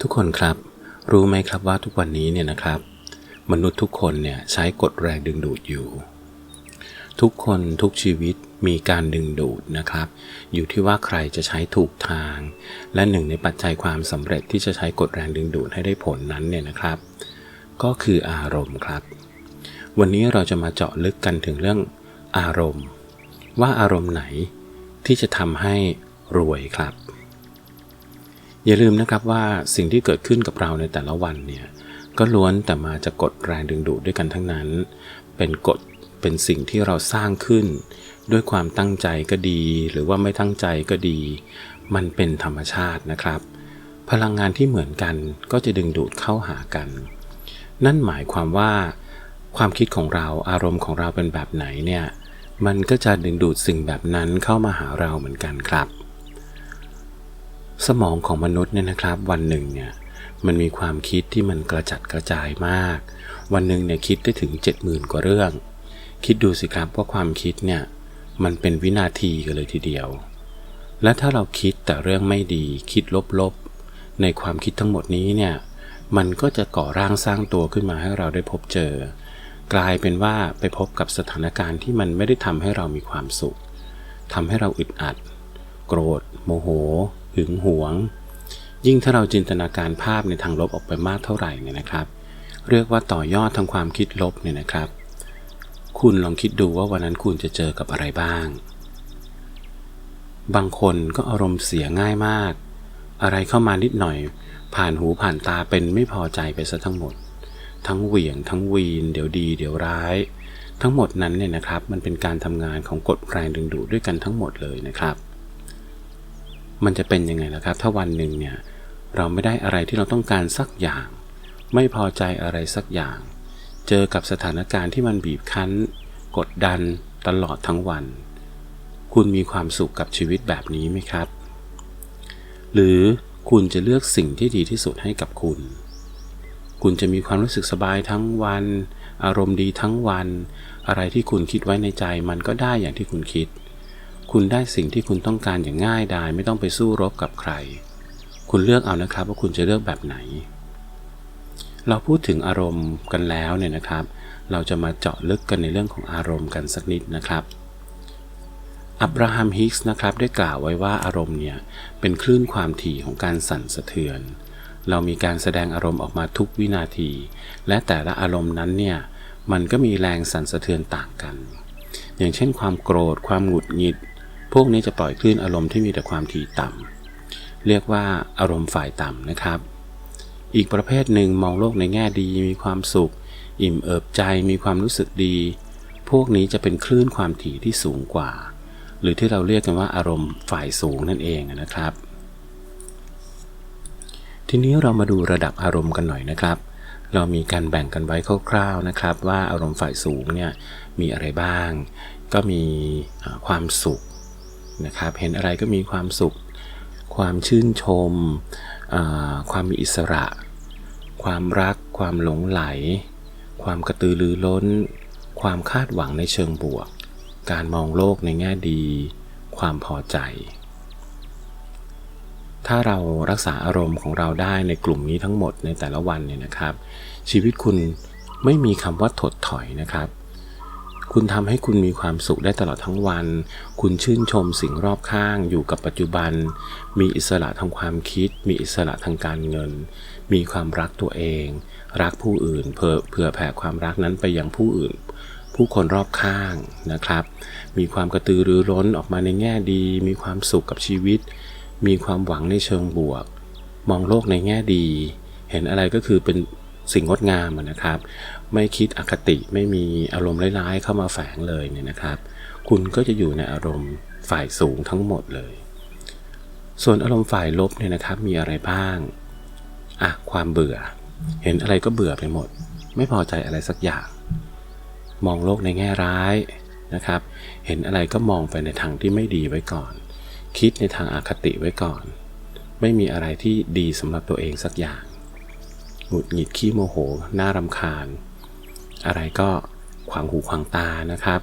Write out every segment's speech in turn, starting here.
ทุกคนครับ รู้ไหมครับว่าทุกวันนี้เนี่ยนะครับ มนุษย์ทุกคนเนี่ยใช้กฎแรงดึงดูดอยู่ ทุกคนทุกชีวิตมีการดึงดูดนะครับ อยู่ที่ว่าใครจะใช้ถูกทาง และหนึ่งในปัจจัยความสำเร็จที่จะใช้กฎแรงดึงดูดให้ได้ผลนั้นเนี่ยนะครับ ก็คืออารมณ์ครับ วันนี้เราจะมาเจาะลึกกันถึงเรื่องอารมณ์ ว่าอารมณ์ไหนที่จะทำให้รวยครับ อย่าลืมนะครับว่าสิ่งที่เกิดขึ้นกับเราในแต่ละวันเนี่ยก็ล้วนแต่มาจากกฎแรงดึงดูดด้วยกันทั้งนั้น เป็นกฎเป็นสิ่งที่เราสร้างขึ้น ด้วยความตั้งใจก็ดี หรือว่าไม่ตั้งใจก็ดี มันเป็นธรรมชาตินะครับ พลังงานที่เหมือนกันก็จะดึงดูดเข้าหากัน นั่นหมายความว่า ความคิดของเราอารมณ์ของเราเป็นแบบไหนเนี่ยมันก็จะดึงดูดสิ่งแบบนั้นเข้ามาหาเราเหมือนกันครับ สมองของมนุษย์เนี่ยนะครับ วันหนึ่งเนี่ยมันมีความคิดที่มันกระจัดกระจายมาก วันหนึ่งเนี่ยคิดได้ถึง 70,000 กว่าเรื่อง คิดดูสิครับว่าความคิดเนี่ยมันเป็นวินาทีกันเลยทีเดียว และถ้าเราคิดแต่เรื่องไม่ดี คิดลบๆ ในความคิดทั้งหมดนี้เนี่ยมันก็จะก่อร่างสร้างตัวขึ้นมาให้เราได้พบเจอ กลายเป็นว่าไปพบกับสถานการณ์ที่มันไม่ได้ทำให้เรามีความสุขทำให้เราอึดอัด โกรธ โมโห หึงหวง ยิ่งถ้าเราจินตนาการภาพในทางลบออกไปมากเท่าไหร่เนี่ยนะครับ เรียกว่าต่อยอดทางความคิดลบเนี่ยนะครับ คุณลองคิดดูว่าวันนั้นคุณจะเจอกับอะไรบ้าง บางคนก็อารมณ์เสียง่ายมาก อะไรเข้ามานิดหน่อย ผ่านหูผ่านตาเป็นไม่พอใจไปซะทั้งหมด ทั้งเหวี่ยง ทั้งวีน เดี๋ยวดี เดี๋ยวร้ายทั้งหมดนั้นเนี่ยนะครับมันเป็นการทำงานของกฎแรงดึงดูดด้วยกันทั้งหมดเลยนะครับ มันจะเป็นยังไงล่ะครับ ถ้าวันหนึ่งเนี่ยเราไม่ได้อะไรที่เราต้องการสักอย่าง ไม่พอใจอะไรสักอย่าง เจอกับสถานการณ์ที่มันบีบคั้น กดดันตลอดทั้งวัน คุณมีความสุขกับชีวิตแบบนี้ไหมครับ หรือคุณจะเลือกสิ่งที่ดีที่สุดให้กับคุณ คุณจะมีความรู้สึกสบายทั้งวัน อารมณ์ดีทั้งวัน อะไรที่คุณคิดไว้ในใจมันก็ได้อย่างที่คุณคิด คุณได้สิ่งที่คุณต้องการอย่างง่ายดายไม่ต้องไปสู้รบกับใคร คุณเลือกเอานะครับว่าคุณจะเลือกแบบไหน เราพูดถึงอารมณ์กันแล้วเนี่ยนะครับ เราจะมาเจาะลึกกันในเรื่องของอารมณ์กันสักนิดนะครับอับราฮัมฮิกส์นะครับได้กล่าวไว้ว่าอารมณ์เนี่ยเป็นคลื่นความถี่ของการสั่นสะเทือน เรามีการแสดงอารมณ์ออกมาทุกวินาที และแต่ละอารมณ์นั้นเนี่ยมันก็มีแรงสั่นสะเทือนต่างกัน อย่างเช่นความโกรธ ความหงุดหงิด พวกนี้จะปล่อยคลื่นอารมณ์ที่มีแต่ความถี่ต่ำ เรียกว่าอารมณ์ฝ่ายต่ำนะครับ อีกประเภทหนึ่งมองโลกในแง่ดีมีความสุข อิ่มเอิบใจมีความรู้สึกดี พวกนี้จะเป็นคลื่นความถี่ที่สูงกว่า หรือที่เราเรียกกันว่าอารมณ์ฝ่ายสูงนั่นเองนะครับ ทีนี้เรามาดูระดับอารมณ์กันหน่อยนะครับเรามีการแบ่งกันไว้คร่าวๆนะครับ ว่าอารมณ์ฝ่ายสูงเนี่ยมีอะไรบ้าง ก็มีความสุข นะครับเห็นอะไรก็มีความสุข ความชื่นชม ความมีอิสระ ความรัก ความหลงไหล ความกระตือรือร้น ความคาดหวังในเชิงบวก การมองโลกในแง่ดี ความพอใจ ถ้าเรารักษาอารมณ์ของเราได้ในกลุ่มนี้ทั้งหมดในแต่ละวันเนี่ยนะครับ ชีวิตคุณไม่มีคำว่าถดถอยนะครับ คุณทำให้คุณมีความสุขได้ตลอดทั้งวัน คุณชื่นชมสิ่งรอบข้างอยู่กับปัจจุบัน มีอิสระทางความคิด มีอิสระทางการเงิน มีความรักตัวเอง รักผู้อื่นเพื่อเผื่อแผ่ความรักนั้นไปยังผู้อื่น ผู้คนรอบข้างนะครับ มีความกระตือรือร้นออกมาในแง่ดี มีความสุขกับชีวิต มีความหวังในเชิงบวก มองโลกในแง่ดี เห็นอะไรก็คือเป็น สิ่งงดงามนะครับ ไม่คิดอคติไม่มีอารมณ์ร้ายๆเข้ามาแฝงเลยเนี่ยนะครับ คุณก็จะอยู่ในอารมณ์ฝ่ายสูงทั้งหมดเลย ส่วนอารมณ์ฝ่ายลบเนี่ยนะครับมีอะไรบ้างอะความเบื่อ เห็นอะไรก็เบื่อไปหมด ไม่พอใจอะไรสักอย่าง มองโลกในแง่ร้ายนะครับ เห็นอะไรก็มองไปในทางที่ไม่ดีไว้ก่อน คิดในทางอาคติไว้ก่อน ไม่มีอะไรที่ดีสำหรับตัวเองสักอย่าง หงุดหงิดขี้โมโห น่ารำคาญ อะไรก็ขวางหูขวางตานะครับ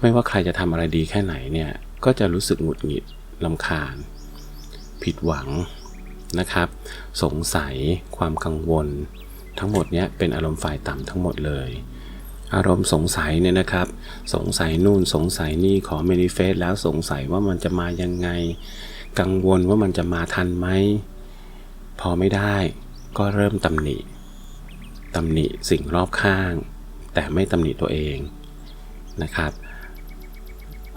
ไม่ว่าใครจะทำอะไรดีแค่ไหนเนี่ย ก็จะรู้สึกหงุดหงิดลำคาญ ผิดหวังนะครับ สงสัย ความกังวล ทั้งหมดเนี้ยเป็นอารมณ์ฝ่ายต่ำทั้งหมดเลย อารมณ์สงสัยเนี่ยนะครับ สงสัยนู่นสงสัยนี่ขอเมนิเฟสแล้วสงสัยว่ามันจะมายังไง กังวลว่ามันจะมาทันไหม พอไม่ได้ ก็เริ่มตำหนิตำหนิสิ่งรอบข้าง แต่ไม่ตำหนิตัวเองนะครับ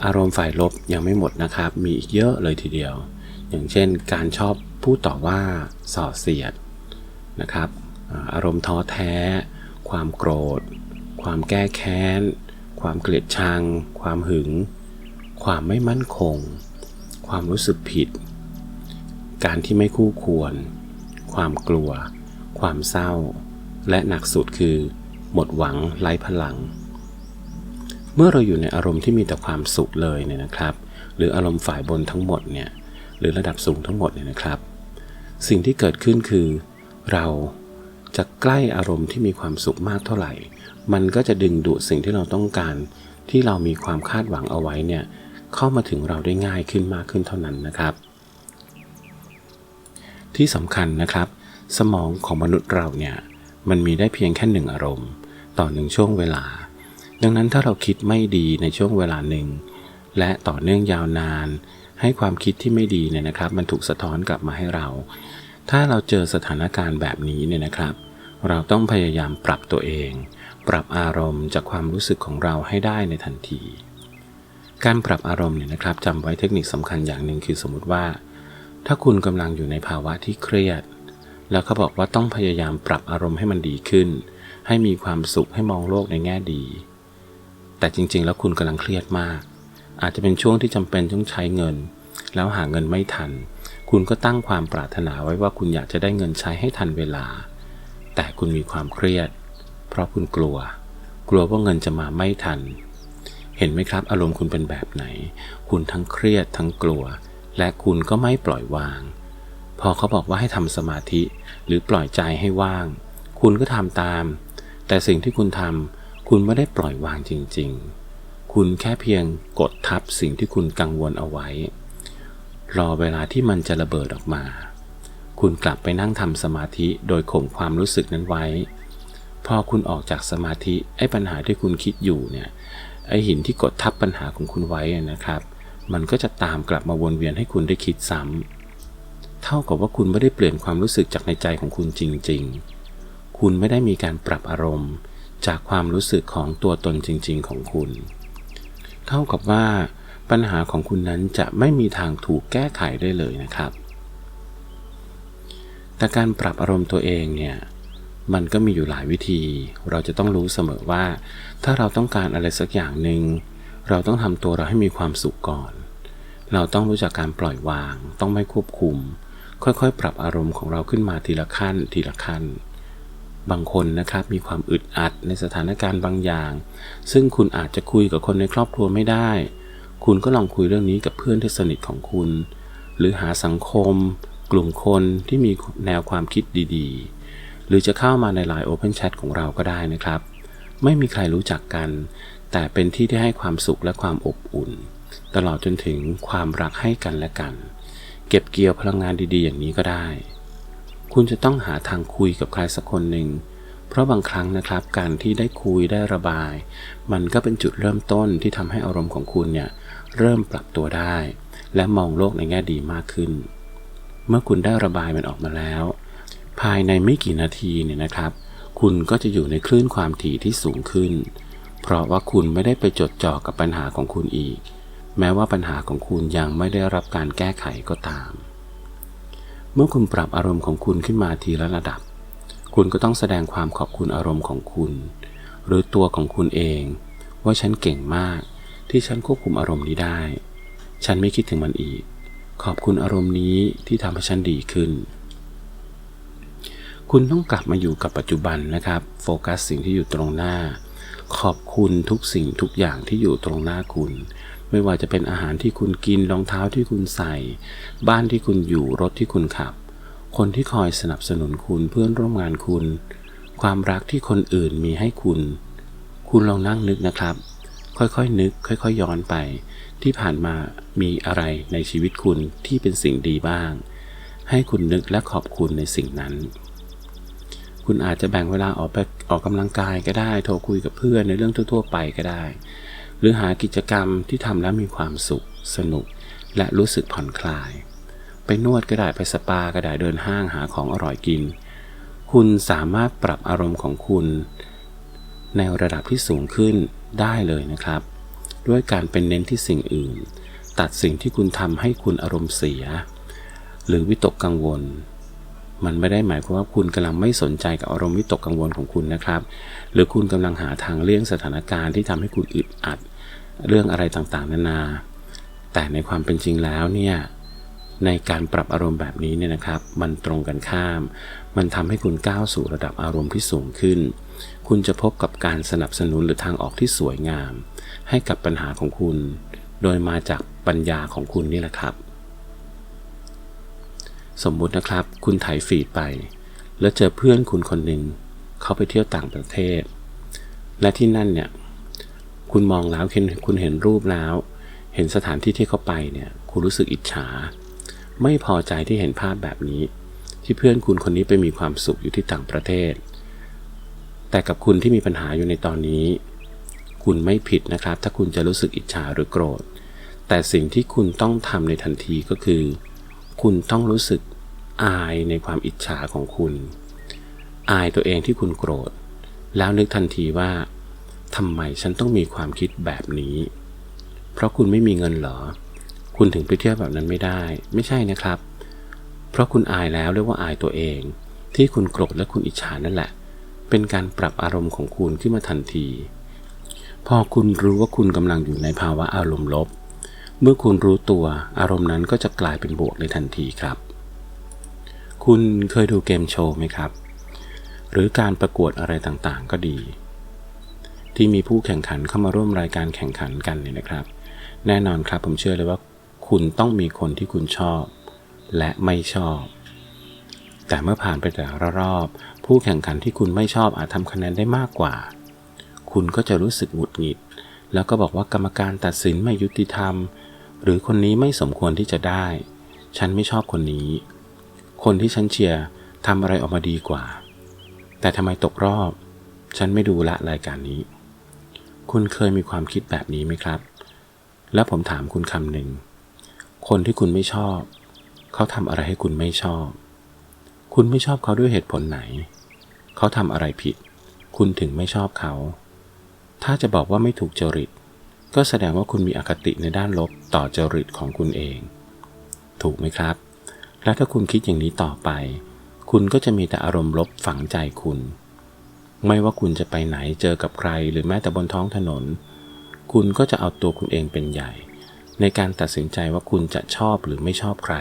อารมณ์ฝ่ายลบยังไม่หมดนะครับ มีอีกเยอะเลยทีเดียว อย่างเช่น การชอบพูดต่อว่าส่อเสียดนะครับ อารมณ์ท้อแท้ ความโกรธ ความแก้แค้น ความเกลียดชัง ความหึง ความไม่มั่นคง ความรู้สึกผิด การที่ไม่คู่ควร ความกลัว ความเศร้า และหนักสุดคือ หมดหวังไร้พลัง เมื่อเราอยู่ในอารมณ์ที่มีแต่ความสุขเลยเนี่ยนะครับ หรืออารมณ์ฝ่ายบนทั้งหมดเนี่ยหรือระดับสูงทั้งหมดเนี่ยนะครับ สิ่งที่เกิดขึ้นคือ เราจะใกล้อารมณ์ที่มีความสุขมากเท่าไหร่ มันก็จะดึงดูดสิ่งที่เราต้องการ ที่เรามีความคาดหวังเอาไว้เนี่ยเข้ามาถึงเราได้ง่ายขึ้นมากขึ้นเท่านั้นนะครับ ที่สำคัญนะครับ สมองของมนุษย์เราเนี่ยมันมีได้เพียงแค่หนึ่งอารมณ์ ต่อหนึ่งช่วงเวลา ดังนั้นถ้าเราคิดไม่ดีในช่วงเวลาหนึ่ง และต่อเนื่องยาวนาน ให้ความคิดที่ไม่ดีเนี่ยนะครับ มันถูกสะท้อนกลับมาให้เรา ถ้าเราเจอสถานการณ์แบบนี้เนี่ยนะครับ เราต้องพยายามปรับตัวเอง ปรับอารมณ์จากความรู้สึกของเราให้ได้ในทันที การปรับอารมณ์เนี่ยนะครับจำไว้เทคนิคสำคัญอย่างหนึ่งคือสมมติว่า ถ้าคุณกำลังอยู่ในภาวะที่เครียด แล้วเขาบอกว่าต้องพยายามปรับอารมณ์ให้มันดีขึ้น ให้มีความสุขให้มองโลกในแง่ดี แต่จริง ๆ แล้วคุณกำลังเครียดมาก อาจจะเป็นช่วงที่จำเป็นต้องใช้เงิน แล้วหาเงินไม่ทัน คุณก็ตั้งความปรารถนาไว้ว่าคุณอยากจะได้เงินใช้ให้ทันเวลา แต่คุณมีความเครียด เพราะคุณกลัว กลัวว่าเงินจะมาไม่ทัน เห็นไหมครับ อารมณ์คุณเป็นแบบไหน คุณทั้งเครียดทั้งกลัว และคุณก็ไม่ปล่อยวาง พอเขาบอกว่าให้ทำสมาธิหรือปล่อยใจให้ว่าง คุณก็ทำตาม แต่สิ่งที่คุณทำคุณไม่ได้ปล่อยวางจริง ๆ คุณแค่เพียงกดทับสิ่งที่คุณกังวลเอาไว้ รอเวลาที่มันจะระเบิดออกมา คุณกลับไปนั่งทำสมาธิโดยข่มความรู้สึกนั้นไว้ พอคุณออกจากสมาธิไอ้ปัญหาที่คุณคิดอยู่เนี่ยไอ้หินที่กดทับปัญหาของคุณไว้นะครับ มันก็จะตามกลับมาวนเวียนให้คุณได้คิดซ้ำ เท่ากับว่าคุณไม่ได้เปลี่ยนความรู้สึกจากในใจของคุณจริง ๆ คุณไม่ได้มีการปรับอารมณ์จากความรู้สึกของตัวตนจริง ๆ ของคุณ เท่ากับว่าปัญหาของคุณนั้นจะไม่มีทางถูกแก้ไขได้เลยนะครับ แต่การปรับอารมณ์ตัวเองเนี่ยมันก็มีอยู่หลายวิธี เราจะต้องรู้เสมอว่า ถ้าเราต้องการอะไรสักอย่างหนึ่ง เราต้องทำตัวเราให้มีความสุขก่อน เราต้องรู้จักการปล่อยวาง ต้องไม่ควบคุม ค่อยๆ ปรับอารมณ์ของเราขึ้นมาทีละขั้น ทีละขั้น บางคนนะครับมีความอึดอัดในสถานการณ์บางอย่าง ซึ่งคุณอาจจะคุยกับคนในครอบครัวไม่ได้ คุณก็ลองคุยเรื่องนี้กับเพื่อนที่สนิทของคุณ หรือหาสังคม กลุ่มคนที่มีแนวความคิดดีๆ หรือจะเข้ามาในไลน์ Open Chat ของเราก็ได้นะครับ ไม่มีใครรู้จักกัน แต่เป็นที่ที่ให้ความสุขและความอบอุ่น ตลอดจนถึงความรักให้กันและกัน เก็บเกี่ยวพลังงานดีๆ อย่างนี้ก็ได้ คุณจะต้องหาทางคุยกับใครสักคนหนึ่ง เพราะบางครั้งนะครับ การที่ได้คุยได้ระบาย มันก็เป็นจุดเริ่มต้นที่ทำให้อารมณ์ของคุณเนี่ยเริ่มปรับตัวได้ และมองโลกในแง่ดีมากขึ้น เมื่อคุณได้ระบายมันออกมาแล้ว ภายในไม่กี่นาทีเนี่ยนะครับ คุณก็จะอยู่ในคลื่นความถี่ที่สูงขึ้น เพราะว่าคุณไม่ได้ไปจดจ่อกับปัญหาของคุณอีก แม้ว่าปัญหาของคุณยังไม่ได้รับการแก้ไขก็ตาม เมื่อคุณปรับอารมณ์ของคุณขึ้นมาทีละระดับ คุณก็ต้องแสดงความขอบคุณอารมณ์ของคุณ หรือตัวของคุณเอง ว่าฉันเก่งมาก ที่ฉันควบคุมอารมณ์นี้ได้ ฉันไม่คิดถึงมันอีก ขอบคุณอารมณ์นี้ที่ทำให้ฉันดีขึ้นคุณต้องกลับมาอยู่กับปัจจุบันนะครับ โฟกัสสิ่งที่อยู่ตรงหน้า ขอบคุณทุกสิ่งทุกอย่างที่อยู่ตรงหน้าคุณ ไม่ว่าจะเป็นอาหารที่คุณกินรองเท้าที่คุณใส่ บ้านที่คุณอยู่รถที่คุณขับ คนที่คอยสนับสนุนคุณเพื่อนร่วมงานคุณ ความรักที่คนอื่นมีให้คุณ คุณลองนั่งนึกนะครับ ค่อยๆนึก ค่อยๆย้อนไป ที่ผ่านมามีอะไรในชีวิตคุณที่เป็นสิ่งดีบ้าง ให้คุณนึกและขอบคุณในสิ่งนั้น คุณอาจจะแบ่งเวลาออกไปออกกำลังกายก็ได้ โทรคุยกับเพื่อนในเรื่องทั่ว ๆ ไปก็ได้ หรือหากิจกรรมที่ทำแล้วมีความสุข สนุก และรู้สึกผ่อนคลาย ไปนวดก็ได้ไปสปาก็ได้เดินห้างหาของอร่อยกิน คุณสามารถปรับอารมณ์ของคุณ ในระดับที่สูงขึ้นได้เลยนะครับ ด้วยการเป็นเน้นที่สิ่งอื่น ตัดสิ่งที่คุณทำให้คุณอารมณ์เสีย หรือวิตกกังวล มันไม่ได้หมายความว่าคุณกำลังไม่สนใจกับอารมณ์วิตกกังวลของคุณนะครับ หรือคุณกำลังหาทางเลี่ยงสถานการณ์ที่ทำให้คุณอึดอัด เรื่องอะไรต่างๆ นานา แต่ในความเป็นจริงแล้วเนี่ยในการปรับอารมณ์แบบนี้เนี่ยนะครับ มันตรงกันข้าม มันทำให้คุณก้าวสู่ระดับอารมณ์ที่สูงขึ้น คุณจะพบกับการสนับสนุนหรือทางออกที่สวยงาม ให้กับปัญหาของคุณ โดยมาจากปัญญาของคุณนี่แหละครับ สมมุตินะครับ คุณถ่ายฟีดไป แล้วเจอเพื่อนคุณคนหนึ่งเขาไปเที่ยวต่างประเทศ และที่นั่นเนี่ย คุณมองแล้วคุณเห็นรูปแล้ว เห็นสถานที่ที่เขาไปเนี่ย คุณรู้สึกอิจฉา ไม่พอใจที่เห็นภาพแบบนี้ ที่เพื่อนคุณคนนี้ไปมีความสุขอยู่ที่ต่างประเทศ แต่กับคุณที่มีปัญหาอยู่ในตอนนี้ คุณไม่ผิดนะครับ ถ้าคุณจะรู้สึกอิจฉาหรือโกรธ แต่สิ่งที่คุณต้องทำในทันทีก็คือ คุณต้องรู้สึกอายในความอิจฉาของคุณ อายตัวเองที่คุณโกรธ แล้วนึกทันทีว่าทำไมฉันต้องมีความคิดแบบนี้ เพราะคุณไม่มีเงินเหรอ คุณถึงไปเที่ยวแบบนั้นไม่ได้ ไม่ใช่นะครับ เพราะคุณอายแล้วเรียกว่าอายตัวเอง ที่คุณโกรธและคุณอิจฉานั่นแหละ เป็นการปรับอารมณ์ของคุณขึ้นมาทันที พอคุณรู้ว่าคุณกำลังอยู่ในภาวะอารมณ์ลบ เมื่อคุณรู้ตัว อารมณ์นั้นก็จะกลายเป็นบวกในทันทีครับ คุณเคยดูเกมโชว์ไหมครับ หรือการประกวดอะไรต่างๆ ก็ดี ที่มีผู้แข่งขันเข้ามาร่วมรายการแข่งขันกันเนี่ยนะครับ แน่นอนครับผมเชื่อเลยว่า คุณต้องมีคนที่คุณชอบ และไม่ชอบ แต่เมื่อผ่านไปแต่ละรอบ ผู้แข่งขันที่คุณไม่ชอบอาจทำคะแนนได้มากกว่า คุณก็จะรู้สึกหงุดหงิดแล้วก็บอกว่ากรรมการตัดสินไม่ยุติธรรม หรือคนนี้ไม่สมควรที่จะได้ ฉันไม่ชอบคนนี้ คนที่ฉันเชียร์ทำอะไรออกมาดีกว่า แต่ทำไมตกรอบ ฉันไม่ดูละรายการนี้ คุณเคยมีความคิดแบบนี้ไหมครับ แล้วผมถามคุณคำหนึ่ง คนที่คุณไม่ชอบ เขาทำอะไรให้คุณไม่ชอบ คุณไม่ชอบเขาด้วยเหตุผลไหน เขาทำอะไรผิด คุณถึงไม่ชอบเขา ถ้าจะบอกว่าไม่ถูกจริต ก็แสดงว่าคุณมีอคติในด้านลบต่อจริตของคุณเอง ถูกไหมครับ และถ้าคุณคิดอย่างนี้ต่อไป คุณก็จะมีแต่อารมณ์ลบฝังใจคุณ ไม่ว่าคุณจะไปไหนเจอกับใครหรือแม้แต่บนท้องถนน คุณก็จะเอาตัวคุณเองเป็นใหญ่ ในการตัดสินใจว่าคุณจะชอบหรือไม่ชอบใคร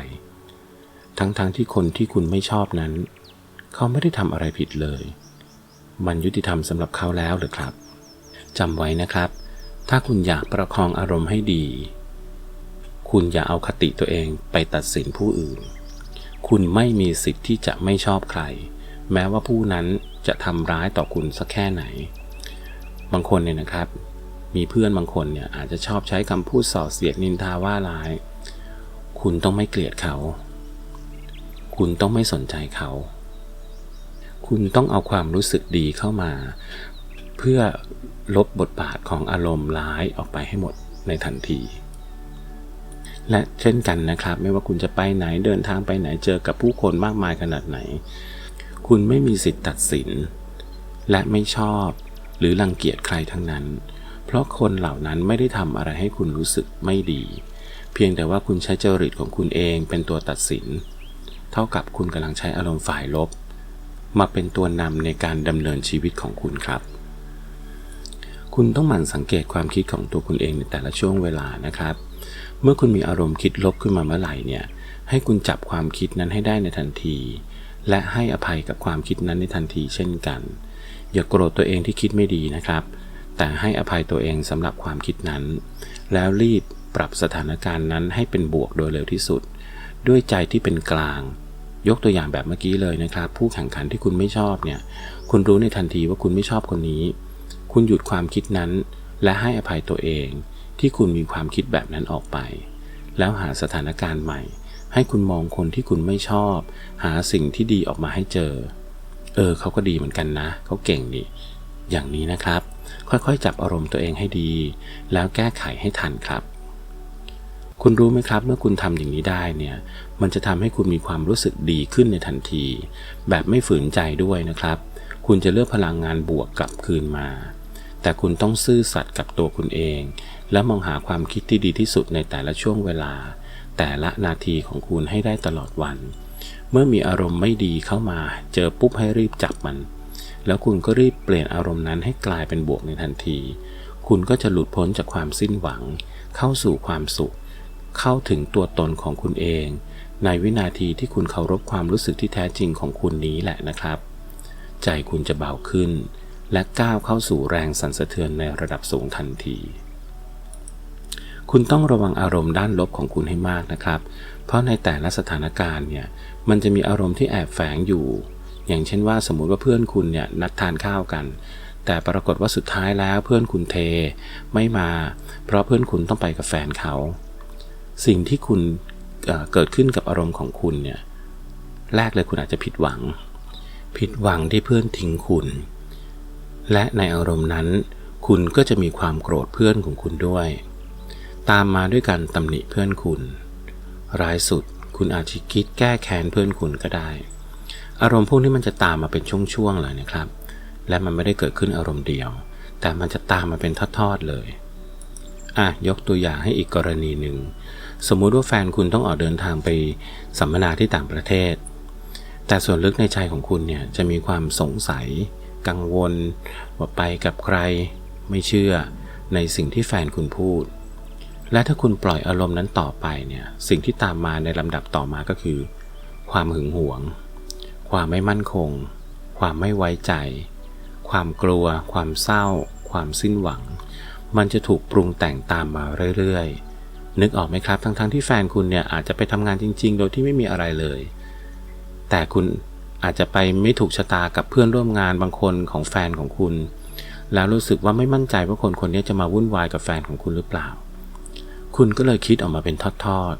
ทั้งๆทที่คนที่คุณไม่ชอบนั้น เขาไม่ได้ทำอะไรผิดเลย มันยุติธรรมสำหรับเขาแล้วหรือครับจำไว้นะครับ ถ้าคุณอยากประคองอารมณ์ให้ดี คุณอย่าเอาคติตัวเองไปตัดสินผู้อื่น คุณไม่มีสิทธิ์ที่จะไม่ชอบใคร แม้ว่าผู้นั้นจะทำร้ายต่อคุณสักแค่ไหน บางคนเนี่ยนะครับ มีเพื่อนบางคนเนี่ยอาจจะชอบใช้คำพูดส่อเสียดนินทาว่าร้าย คุณต้องไม่เกลียดเขา คุณต้องไม่สนใจเขา คุณต้องเอาความรู้สึกดีเข้ามา เพื่อลบบทบาทของอารมณ์ร้ายออกไปให้หมดในทันที และเช่นกันนะครับ ไม่ว่าคุณจะไปไหนเดินทางไปไหนเจอกับผู้คนมากมายขนาดไหน คุณไม่มีสิทธิ์ตัดสิน และไม่ชอบหรือรังเกียจใครทั้งนั้น เพราะคนเหล่านั้นไม่ได้ทำอะไรให้คุณรู้สึกไม่ดี เพียงแต่ว่าคุณใช้จริตของคุณเองเป็นตัวตัดสิน เท่ากับคุณกำลังใช้อารมณ์ฝ่ายลบ มาเป็นตัวนำในการดำเนินชีวิตของคุณครับ คุณต้องหมั่นสังเกตความคิดของตัวคุณเองในแต่ละช่วงเวลานะครับ เมื่อคุณมีอารมณ์คิดลบขึ้นมาเมื่อไหร่เนี่ย ให้คุณจับความคิดนั้นให้ได้ในทันที และให้อภัยกับความคิดนั้นในทันทีเช่นกัน อย่ากโกรธตัวเองที่คิดไม่ดีนะครับ แต่ให้อภัยตัวเองสำหรับความคิดนั้น แล้วรีบปรับสถานการณ์นั้นให้เป็นบวกโดยเร็วที่สุด ด้วยใจที่เป็นกลาง ยกตัวอย่างแบบเมื่อกี้เลยนะครับ ผู้แข่งขันที่คุณไม่ชอบเนี่ย คุณรู้ในทันทีว่าคุณไม่ชอบคนนี้ คุณหยุดความคิดนั้น และให้อภัยตัวเองที่คุณมีความคิดแบบนั้นออกไป แล้วหาสถานการณ์ใหม่ ให้คุณมองคนที่คุณไม่ชอบ หาสิ่งที่ดีออกมาให้เจอ เออเขาก็ดีเหมือนกันนะ เขาเก่งดีอย่างนี้นะครับ ค่อยๆ จับอารมณ์ตัวเองให้ดี แล้วแก้ไขให้ทันครับ คุณรู้ไหมครับ เมื่อคุณทำอย่างนี้ได้เนี่ย มันจะทำให้คุณมีความรู้สึกดีขึ้นในทันที แบบไม่ฝืนใจด้วยนะครับ คุณจะเลือกพลังงานบวกกลับคืนมา แต่คุณต้องซื่อสัตย์กับตัวคุณเอง และมองหาความคิดที่ดีที่สุดในแต่ละช่วงเวลา แต่ละนาทีของคุณให้ได้ตลอดวัน เมื่อมีอารมณ์ไม่ดีเข้ามา เจอปุ๊บให้รีบจับมัน แล้วคุณก็รีบเปลี่ยนอารมณ์นั้นให้กลายเป็นบวกในทันที คุณก็จะหลุดพ้นจากความสิ้นหวัง เข้าสู่ความสุข เข้าถึงตัวตนของคุณเอง ในวินาทีที่คุณเคารพความรู้สึกที่แท้จริงของคุณนี้แหละนะครับ ใจคุณจะเบาขึ้น และก้าวเข้าสู่แรงสั่นสะเทือนในระดับสูงทันที คุณต้องระวังอารมณ์ด้านลบของคุณให้มากนะครับ เพราะในแต่ละสถานการณ์เนี่ย มันจะมีอารมณ์ที่แอบแฝงอยู่ อย่างเช่นว่าสมมุติว่าเพื่อนคุณเนี่ยนัดทานข้าวกัน แต่ปรากฏว่าสุดท้ายแล้วเพื่อนคุณเทไม่มา เพราะเพื่อนคุณต้องไปกับแฟนเขา สิ่งที่คุณเเกิดขึ้นกับอารมณ์ของคุณเนี่ย แรกเลยคุณอาจจะผิดหวัง ผิดหวังที่เพื่อนทิ้งคุณ และในอารมณ์นั้น คุณก็จะมีความโกรธเพื่อนของคุณด้วย ตามมาด้วยการตำหนิเพื่อนคุณ ร้ายสุดคุณอาจจะคิดแก้แค้นเพื่อนคุณก็ได้ อารมณ์พวกนี้มันจะตามมาเป็นช่วงๆเลยนะครับ และมันไม่ได้เกิดขึ้นอารมณ์เดียว แต่มันจะตามมาเป็นทอดๆเลยอะยกตัวอย่างให้อีกกรณีหนึ่ง สมมุติว่าแฟนคุณต้องออกเดินทางไปสัมมนาที่ต่างประเทศ แต่ส่วนลึกในใจของคุณเนี่ยจะมีความสงสัย กังวล ว่าไปกับใคร ไม่เชื่อในสิ่งที่แฟนคุณพูด และถ้าคุณปล่อยอารมณ์นั้นต่อไปเนี่ยสิ่งที่ตามมาในลำดับต่อมาก็คือ ความหึงหวง ความไม่มั่นคง ความไม่ไว้ใจ ความกลัว ความเศร้า ความสิ้นหวัง มันจะถูกปรุงแต่งตามมาเรื่อยๆ นึกออกไหมครับทั้งๆทที่แฟนคุณเนี่ยอาจจะไปทำงานจริง ๆ โดยที่ไม่มีอะไรเลย แต่คุณ อาจจะไปไม่ถูกชะตากับเพื่อนร่วมงานบางคนของแฟนของคุณ แล้วรู้สึกว่าไม่มั่นใจว่าคนคนนี้จะมาวุ่นวายกับแฟนของคุณหรือเปล่า คุณก็เลยคิดออกมาเป็นทอด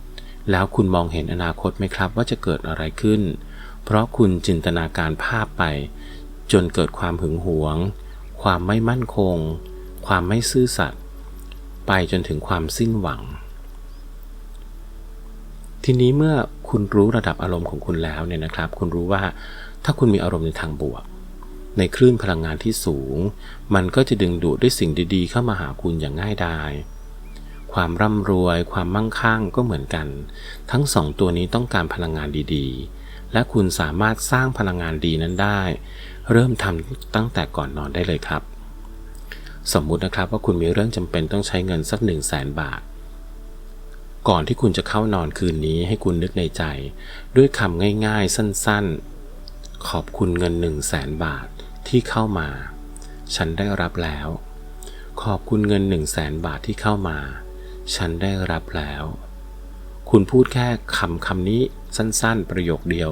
ๆแล้วคุณมองเห็นอนาคตไหมครับ ว่าจะเกิดอะไรขึ้น เพราะคุณจินตนาการภาพไป จนเกิดความหึงหวง ความไม่มั่นคง ความไม่ซื่อสัตย์ไปจนถึงความสิ้นหวัง ทีนี้เมื่อ คุณรู้ระดับอารมณ์ของคุณแล้วเนี่ยนะครับ คุณรู้ว่าถ้าคุณมีอารมณ์ในทางบวก ในคลื่นพลังงานที่สูง มันก็จะดึงดูดด้วยสิ่งดีๆ เข้ามาหาคุณอย่างง่ายดายความร่ำรวย ความมั่งคั่งก็เหมือนกัน ทั้งสองตัวนี้ต้องการพลังงานดีๆ และคุณสามารถสร้างพลังงานดีนั้นได้ เริ่มทำตั้งแต่ก่อนนอนได้เลยครับ สมมุตินะครับว่าคุณมีเรื่องจำเป็นต้องใช้เงินสักหนึ่งแสนบาท ก่อนที่คุณจะเข้านอนคืนนี้ให้คุณนึกในใจ ด้วยคำง่ายๆ สั้นๆ ขอบคุณเงินหนึ่งแสนบาทที่เข้ามา ฉันได้รับแล้ว ขอบคุณเงินหนึ่งแสนบาทที่เข้ามา ฉันได้รับแล้ว คุณพูดแค่คำคำนี้สั้นๆ ประโยคเดียว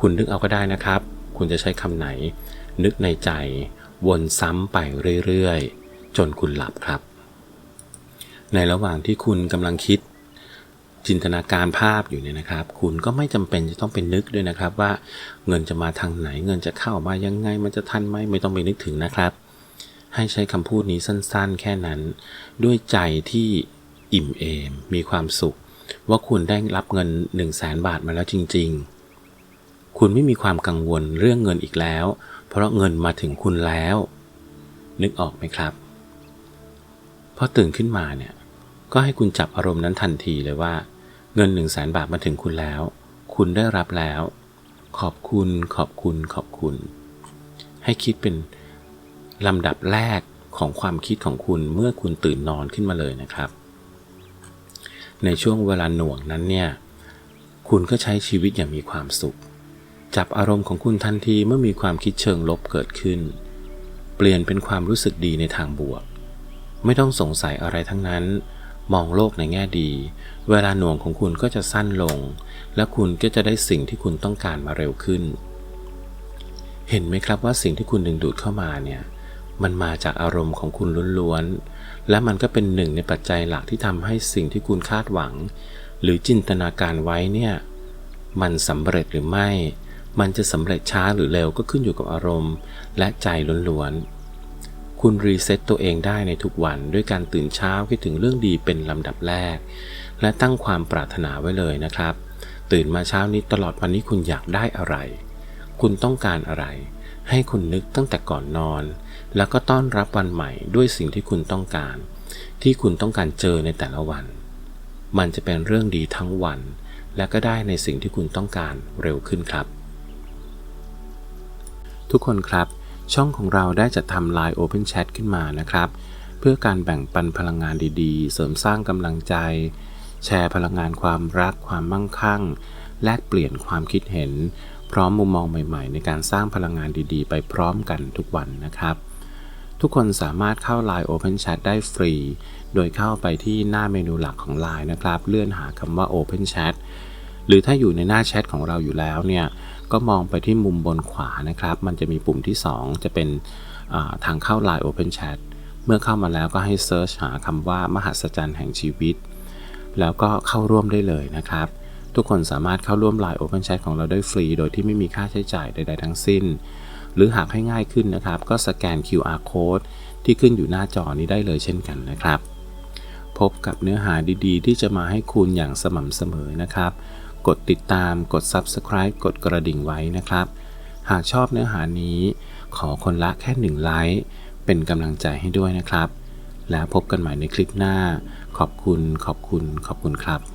คุณนึกเอาก็ได้นะครับ คุณจะใช้คำไหน นึกในใจ วนซ้ำไปเรื่อยๆ จนคุณหลับครับ ในระหว่างที่คุณกำลังคิด จินตนาการภาพอยู่เนี่ยนะครับ คุณก็ไม่จำเป็นจะต้องไปนึกด้วยนะครับว่าเงินจะมาทางไหน เงินจะเข้ามายังไง มันจะทันไหมไม่ต้องไปนึกถึงนะครับ ให้ใช้คำพูดนี้สั้นๆ แค่นั้น ด้วยใจที่อิ่มเอม มีความสุข ว่าคุณได้รับเงิน 1 0 0 0 0แสนบาทมาแล้วจริง ๆ คุณไม่มีความกังวลเรื่องเงินอีกแล้ว เพราะเงินมาถึงคุณแล้ว นึกออกไหมครับ พอตื่นขึ้นมาเนี่ย ก็ให้คุณจับอารมณ์นั้นทันทีเลยว่า เงินหนึ่งแสนบาทมาถึงคุณแล้ว คุณได้รับแล้ว ขอบคุณ ขอบคุณ ขอบคุณ ให้คิดเป็นลำดับแรกของความคิดของคุณเมื่อคุณตื่นนอนขึ้นมาเลยนะครับ ในช่วงเวลาหน่วงนั้นเนี่ย คุณก็ใช้ชีวิตอย่างมีความสุข จับอารมณ์ของคุณทันทีเมื่อมีความคิดเชิงลบเกิดขึ้น เปลี่ยนเป็นความรู้สึกดีในทางบวก ไม่ต้องสงสัยอะไรทั้งนั้น มองโลกในแง่ดี เวลาหน่วงของคุณก็จะสั้นลง และคุณก็จะได้สิ่งที่คุณต้องการมาเร็วขึ้น เห็นไหมครับว่าสิ่งที่คุณดึงดูดเข้ามาเนี่ยมันมาจากอารมณ์ของคุณล้วนๆ และมันก็เป็นหนึ่งในปัจจัยหลักที่ทำให้สิ่งที่คุณคาดหวัง หรือจินตนาการไว้เนี่ยมันสำเร็จหรือไม่ มันจะสำเร็จช้าหรือเร็วก็ขึ้นอยู่กับอารมณ์ และใจล้วนๆ คุณรีเซ็ตตัวเองได้ในทุกวันด้วยการตื่นเช้าคิดถึงเรื่องดีเป็นลำดับแรก และตั้งความปรารถนาไว้เลยนะครับ ตื่นมาเช้านี้ตลอดวันนี้คุณอยากได้อะไร คุณต้องการอะไร ให้คุณนึกตั้งแต่ก่อนนอน แล้วก็ต้อนรับวันใหม่ด้วยสิ่งที่คุณต้องการ ที่คุณต้องการเจอในแต่ละวัน มันจะเป็นเรื่องดีทั้งวัน และก็ได้ในสิ่งที่คุณต้องการเร็วขึ้นครับ ทุกคนครับ ช่องของเราได้จัดทำ Line Open Chat ขึ้นมานะครับ เพื่อการแบ่งปันพลังงานดีๆ เสริมสร้างกำลังใจ แชร์พลังงานความรักความมั่งคั่ง แลกเปลี่ยนความคิดเห็น พร้อมมุมมองใหม่ๆ ในการสร้างพลังงานดีๆ ไปพร้อมกันทุกวันนะครับ ทุกคนสามารถเข้า Line Open Chat ได้ฟรี โดยเข้าไปที่หน้าเมนูหลักของ Line นะครับ เลื่อนหาคำว่า Open Chat หรือถ้าอยู่ในหน้าแชทของเราอยู่แล้วเนี่ย ก็มองไปที่มุมบนขวานะครับ มันจะมีปุ่มที่ 2 จะเป็นทางเข้า Line Open Chat เมื่อเข้ามาแล้วก็ให้เซิร์ชหาคำว่ามหัศจรรย์แห่งชีวิต แล้วก็เข้าร่วมได้เลยนะครับ ทุกคนสามารถเข้าร่วม Line Open Chat ของเราได้ฟรี โดยที่ไม่มีค่าใช้จ่ายใด ๆ ทั้งสิ้น หรือหากให้ง่ายขึ้นนะครับ ก็สแกน QR Code ที่ขึ้นอยู่หน้าจอนี้ได้เลยเช่นกันนะครับ พบกับเนื้อหาดีๆ ที่จะมาให้คุณอย่างสม่ำเสมอนะครับ กดติดตาม กด Subscribe กดกระดิ่งไว้นะครับ หากชอบเนื้อหานี้ ขอคนละแค่หนึ่งไลค์เป็นกำลังใจให้ด้วยนะครับ แล้วพบกันใหม่ในคลิปหน้า ขอบคุณ ขอบคุณ ขอบคุณครับ